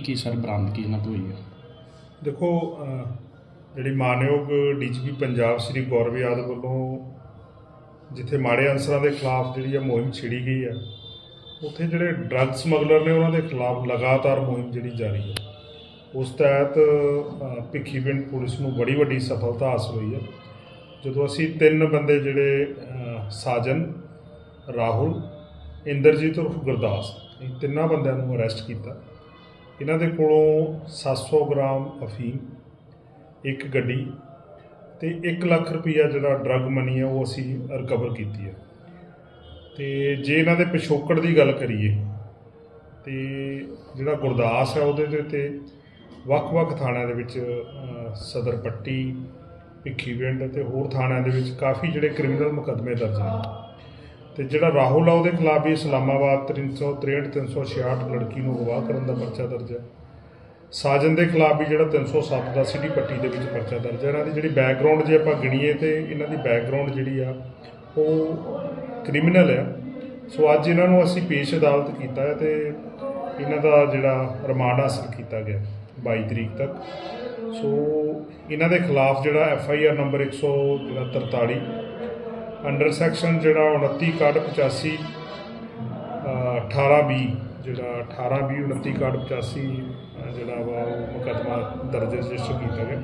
ਕੀ sir ਬਰਾਮਦਗੀ ਇਹਨਾਂ ਤੋਂ ਹੋਈ ਹੈ? ਦੇਖੋ ਜਿਹੜੀ ਮਾਨਯੋਗ ਡੀਜੀਪੀ ਪੰਜਾਬ ਸ੍ਰੀ ਗੌਰਵ ਯਾਦਵ ਵੱਲੋਂ ਜਿੱਥੇ ਮਾੜੇ ਅਨਸਰਾਂ ਦੇ ਖਿਲਾਫ ਜਿਹੜੀ ਆ ਮੁਹਿੰਮ ਛਿੜੀ ਗਈ ਹੈ ਉੱਥੇ ਜਿਹੜੇ ਡਰੱਗ ਸਮਗਲਰ ਨੇ ਉਹਨਾਂ ਦੇ ਖਿਲਾਫ ਲਗਾਤਾਰ ਮੁਹਿੰਮ ਜਿਹੜੀ ਜਾਰੀ ਹੈ ਉਸ ਤਹਿਤ ਭਿੱਖੀ ਪਿੰਡ ਪੁਲਿਸ ਨੂੰ ਬੜੀ ਵੱਡੀ ਸਫਲਤਾ ਹਾਸਲ ਹੋਈ ਹੈ ਜਦੋਂ ਅਸੀਂ ਤਿੰਨ ਬੰਦੇ ਜਿਹੜੇ ਸਾਜਨ, ਰਾਹੁਲ, ਇੰਦਰਜੀਤ ਉਰਫ ਗੁਰਦਾਸ, ਇਹ ਤਿੰਨਾਂ ਬੰਦਿਆਂ ਨੂੰ ਅਰੈਸਟ ਕੀਤਾ। ਇਹਨਾਂ ਦੇ ਕੋਲੋਂ 700 ਗ੍ਰਾਮ ਅਫੀਮ ਇੱਕ ਗੱਡੀ ਤੇ 1 ਲੱਖ ਰੁਪਈਆ ਜਿਹੜਾ ਡਰੱਗ ਮਨੀ ਹੈ ਉਹ ਅਸੀਂ ਰਿਕਵਰ ਕੀਤੀ ਹੈ ਤੇ ਜੇ ਇਹਨਾਂ ਦੇ ਪਿਛੋਕੜ ਦੀ ਗੱਲ ਕਰੀਏ ਤੇ ਜਿਹੜਾ ਗੁਰਦਾਸ ਹੈ ਉਹਦੇ ਦੇ ਤੇ ਵੱਖ-ਵੱਖ ਥਾਣਿਆਂ ਦੇ ਵਿੱਚ ਅਹ, ਸਦਰ ਪੱਟੀ ਭਿੱਖੀਵਿੰਡ ਤੇ ਹੋਰ ਥਾਣਿਆਂ ਦੇ ਵਿੱਚ ਕਾਫੀ ਜਿਹੜੇ ਕ੍ਰਿਮੀਨਲ ਮੁਕੱਦਮੇ ਦਰਜ ਨੇ। ਤੇ ਜਿਹੜਾ ਰਾਹੁਲ ਆ, ਉਹਦੇ ਖਿਲਾਫ ਵੀ ਇਸਲਾਮਾਬਾਦ 363 366 ਲੜਕੀ ਨੂੰ ਅਗਵਾ ਕਰਨ ਦਾ ਪਰਚਾ ਦਰਜ ਹੈ। ਸਾਜਨ ਦੇ ਖਿਲਾਫ ਵੀ ਜਿਹੜਾ 307 ਦਾ ਸਿਟੀ ਪੱਟੀ ਦੇ ਵਿੱਚ ਪਰਚਾ ਦਰਜ ਹੈ। ਇਹਨਾਂ ਦੀ ਜਿਹੜੀ ਬੈਕਗ੍ਰਾਉਂਡ ਜੇ ਆਪਾਂ ਗਿਣੀਏ ਤੇ ਇਹਨਾਂ ਦੀ ਬੈਕਗ੍ਰਾਉਂਡ ਜਿਹੜੀ ਆ, ਉਹ ਕ੍ਰਿਮੀਨਲ ਆ। ਸੋ ਅੱਜ ਇਹਨਾਂ ਨੂੰ ਅਸੀਂ ਪੇਸ਼ ਅਦਾਲਤ ਕੀਤਾ ਹੈ ਤੇ ਇਹਨਾਂ ਦਾ ਜਿਹੜਾ ਰਿਮਾਂਡ ਹਾਸਲ ਕੀਤਾ ਗਿਆ 22 ਤਰੀਕ ਤੱਕ। ਸੋ ਇਹਨਾਂ ਦੇ ਖਿਲਾਫ ਜਿਹੜਾ F I R number 143 under section ਜਿਹੜਾ 29 ਕਾਰਡ 85 18 20 ਜਿਹੜਾ 18 20 29 ਕਾਰਡ 85 ਜਿਹੜਾ ਵਾ ਉਹ ਮੁਕੱਦਮਾ ਦਰਜ ਰਜਿਸਟਰ ਕੀਤਾ ਗਿਆ,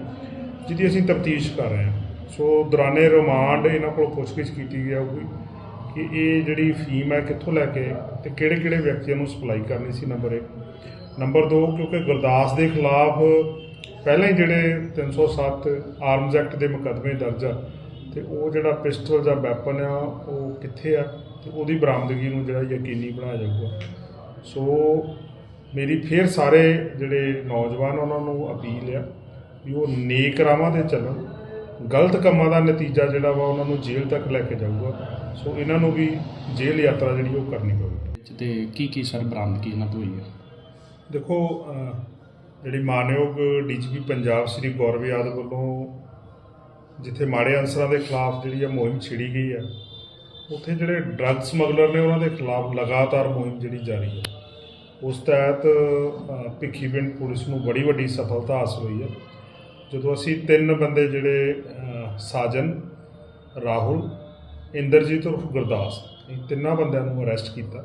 ਜਿਹਦੀ ਅਸੀਂ ਤਫਤੀਸ਼ ਕਰ ਰਹੇ ਹਾਂ। ਸੋ ਦੌਰਾਨੇ ਰਿਮਾਂਡ ਇਹਨਾਂ ਕੋਲ ਪੁੱਛਗਿੱਛ ਕੀਤੀ ਜਾਊਗੀ ਕਿ ਇਹ ਜਿਹੜੀ ਫੀਮ ਹੈ ਕਿੱਥੋਂ ਲੈ ਕੇ ਤੇ ਕਿਹੜੇ ਕਿਹੜੇ ਵਿਅਕਤੀਆਂ ਨੂੰ ਸਪਲਾਈ ਕਰਨੀ ਸੀ ਨੰਬਰ 1 ਨੰਬਰ 2 ਕਿਉਂਕਿ ਗੁਰਦਾਸ ਦੇ ਖਿਲਾਫ ਪਹਿਲਾਂ ਹੀ ਜਿਹੜੇ 307 ਆਰਮਜ਼ ਐਕਟ ਦੇ ਮੁਕੱਦਮੇ ਦਰਜ ਆ ਤੇ ਉਹ ਜਿਹੜਾ ਪਿਸਟਲ ਜਾਂ ਵੈਪਨ ਆ ਉਹ ਕਿੱਥੇ ਆ ਤੇ ਉਹਦੀ ਬਰਾਮਦਗੀ ਨੂੰ ਜਿਹੜਾ ਯਕੀਨੀ ਬਣਾਇਆ ਜਾਊਗਾ। ਸੋ ਮੇਰੀ ਫੇਰ ਸਾਰੇ ਜਿਹੜੇ ਨੌਜਵਾਨ ਉਹਨਾਂ ਨੂੰ ਅਪੀਲ ਆ ਵੀ ਉਹ ਨੇਕ ਰਾਹਾਂ ਤੇ ਚੱਲਣ। ਗਲਤ ਕੰਮਾਂ ਦਾ ਨਤੀਜਾ ਜਿਹੜਾ ਵਾ ਉਹਨਾਂ ਨੂੰ ਜੇਲ੍ਹ ਤੱਕ ਲੈ ਕੇ ਜਾਊਗਾ। ਸੋ ਇਹਨਾਂ ਨੂੰ ਵੀ ਜੇਲ੍ਹ ਯਾਤਰਾ ਜਿਹੜੀ ਉਹ ਕਰਨੀ ਪਵੇਗੀ ਤੇ ਕੀ ਕੀ ਸਰ ਬਰਾਮਦਗੀ ਇਹਨਾਂ ਤੋਂ ਹੋਈ ਹੈ ਦੇਖੋ ਜਿਹੜੀ ਮਾਨਯੋਗ ਡੀਜੀਪੀ ਪੰਜਾਬ ਸ੍ਰੀ ਗੌਰਵ ਯਾਦਵ ਵੱਲੋਂ ਜਿੱਥੇ ਮਾੜੇ ਅਨਸਰਾਂ ਦੇ ਖਿਲਾਫ ਜਿਹੜੀ ਆ ਮੁਹਿੰਮ ਛਿੜੀ ਗਈ ਹੈ ਉੱਥੇ ਜਿਹੜੇ ਡਰੱਗ ਸਮਗਲਰ ਨੇ ਉਹਨਾਂ ਦੇ ਖਿਲਾਫ ਲਗਾਤਾਰ ਮੁਹਿੰਮ ਜਿਹੜੀ ਜਾਰੀ ਹੈ ਉਸ ਤਹਿਤ ਭਿੱਖੀ ਪਿੰਡ ਪੁਲਿਸ ਨੂੰ ਬੜੀ ਵੱਡੀ ਸਫਲਤਾ ਹਾਸਲ ਹੋਈ ਹੈ ਜਦੋਂ ਅਸੀਂ ਤਿੰਨ ਬੰਦੇ ਜਿਹੜੇ ਸਾਜਨ, ਰਾਹੁਲ, ਇੰਦਰਜੀਤ ਉਰਫ ਗੁਰਦਾਸ, ਇਹ ਤਿੰਨਾਂ ਬੰਦਿਆਂ ਨੂੰ ਅਰੈਸਟ ਕੀਤਾ।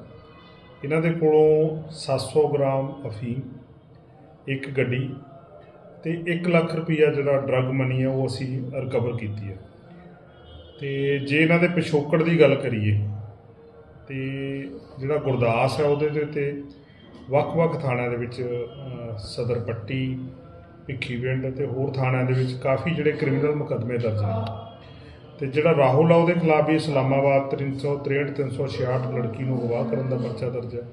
ਇਹਨਾਂ ਦੇ ਕੋਲੋਂ 700 ਗ੍ਰਾਮ ਅਫੀਮ, ਇੱਕ ਗੱਡੀ ਤੇ 1 ਲੱਖ ਰੁਪਈਆ ਜਿਹੜਾ ਡਰੱਗ ਮਨੀ ਹੈ ਉਹ ਅਸੀਂ ਰਿਕਵਰ ਕੀਤੀ ਹੈ। ਤੇ ਜੇ ਇਹਨਾਂ ਦੇ ਪਿਛੋਕੜ ਦੀ ਗੱਲ ਕਰੀਏ ਤੇ ਜਿਹੜਾ ਗੁਰਦਾਸ ਹੈ ਉਹਦੇ ਦੇ ਤੇ ਵੱਖ-ਵੱਖ ਥਾਣਿਆਂ ਦੇ ਵਿੱਚ ਅਹ, ਸਦਰ ਪੱਟੀ ਭਿੱਖੀਵਿੰਡ ਤੇ ਹੋਰ ਥਾਣਿਆਂ ਦੇ ਵਿੱਚ ਕਾਫੀ ਜਿਹੜੇ ਕ੍ਰਿਮੀਨਲ ਮੁਕੱਦਮੇ ਦਰਜ ਨੇ। ਤੇ ਜਿਹੜਾ ਰਾਹੁਲ ਆ ਉਹਦੇ ਖਿਲਾਫ ਵੀ ਇਸਲਾਮਾਬਾਦ 363 366 ਲੜਕੀ ਨੂੰ ਅਗਵਾ ਕਰਨ ਦਾ ਪਰਚਾ ਦਰਜ ਹੈ।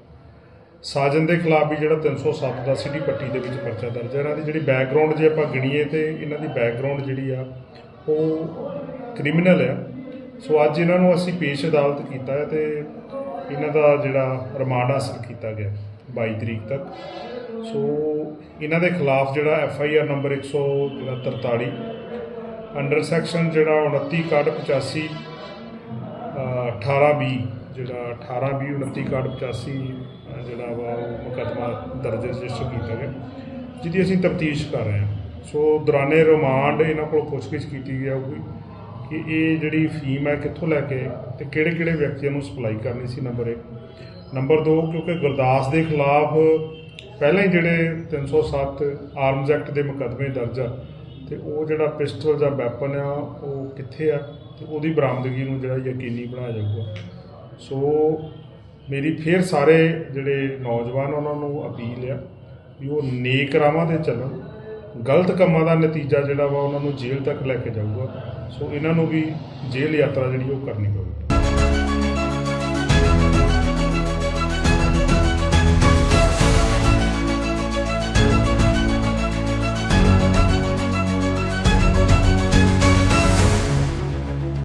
ਸਾਜਨ ਦੇ ਖਿਲਾਫ ਵੀ ਜਿਹੜਾ 307 ਦਾ ਸਿਟੀ ਪੱਟੀ ਦੇ ਵਿੱਚ ਪਰਚਾ ਦਰਜ ਹੈ। ਇਹਨਾਂ ਦੀ ਜਿਹੜੀ ਬੈਕਗ੍ਰਾਉਂਡ ਜੇ ਆਪਾਂ ਗਿਣੀਏ ਤੇ ਇਹਨਾਂ ਦੀ ਬੈਕਗ੍ਰਾਉਂਡ ਜਿਹੜੀ ਆ, ਉਹ ਕ੍ਰਿਮੀਨਲ ਆ। ਸੋ ਅੱਜ ਇਹਨਾਂ ਨੂੰ ਅਸੀਂ ਪੇਸ਼ ਅਦਾਲਤ ਕੀਤਾ ਹੈ ਤੇ ਇਹਨਾਂ ਦਾ ਜਿਹੜਾ ਰਿਮਾਂਡ ਹਾਸਲ ਕੀਤਾ ਗਿਆ 22 ਤਰੀਕ ਤੱਕ। ਸੋ ਇਹਨਾਂ ਦੇ ਖਿਲਾਫ ਜਿਹੜਾ F I R number 143 under section ਜਿਹੜਾ 29 ਕਾਰਡ 85 ਅਹ 18 20 ਜਿਹੜਾ 18 20 29 ਕਾਰਡ 85 ਜਿਹੜਾ ਵਾ ਉਹ ਮੁਕੱਦਮਾ ਦਰਜ ਰਜਿਸਟਰ ਕੀਤਾ ਗਿਆ, ਜਿਹਦੀ ਅਸੀਂ ਤਫਤੀਸ਼ ਕਰ ਰਹੇ ਹਾਂ। ਸੋ ਦੌਰਾਨੇ ਰਿਮਾਂਡ ਇਹਨਾਂ ਕੋਲ ਪੁੱਛਗਿੱਛ ਕੀਤੀ ਜਾਊਗੀ ਕਿ ਇਹ ਜਿਹੜੀ ਫੀਮ ਹੈ ਕਿੱਥੋਂ ਲੈ ਕੇ ਤੇ ਕਿਹੜੇ ਕਿਹੜੇ ਵਿਅਕਤੀਆਂ ਨੂੰ ਸਪਲਾਈ ਕਰਨੀ ਸੀ ਨੰਬਰ 1 ਨੰਬਰ 2 ਕਿਉਂਕਿ ਗੁਰਦਾਸ ਦੇ ਖਿਲਾਫ ਪਹਿਲਾਂ ਹੀ ਜਿਹੜੇ 307 ਆਰਮਜ਼ ਐਕਟ ਦੇ ਮੁਕੱਦਮੇ ਦਰਜ ਆ ਤੇ ਉਹ ਜਿਹੜਾ ਪਿਸਟਲ ਜਾਂ ਵੈਪਨ ਆ ਉਹ ਕਿੱਥੇ ਆ ਤੇ ਉਹਦੀ ਬਰਾਮਦਗੀ ਨੂੰ ਜਿਹੜਾ ਯਕੀਨੀ ਬਣਾਇਆ ਜਾਊਗਾ। ਸੋ ਮੇਰੀ ਫੇਰ ਸਾਰੇ ਜਿਹੜੇ ਨੌਜਵਾਨ ਉਹਨਾਂ ਨੂੰ ਅਪੀਲ ਆ ਵੀ ਉਹ ਨੇਕ ਰਾਹਾਂ ਤੇ ਚੱਲਣ। ਗਲਤ ਕੰਮਾਂ ਦਾ ਨਤੀਜਾ ਜਿਹੜਾ ਵਾ ਉਹਨਾਂ ਨੂੰ ਜੇਲ੍ਹ ਤੱਕ ਲੈ ਕੇ ਜਾਊਗਾ। ਸੋ ਇਹਨਾਂ ਨੂੰ ਵੀ ਜੇਲ੍ਹ ਯਾਤਰਾ ਜਿਹੜੀ ਉਹ ਕਰਨੀ ਪਵੇਗੀ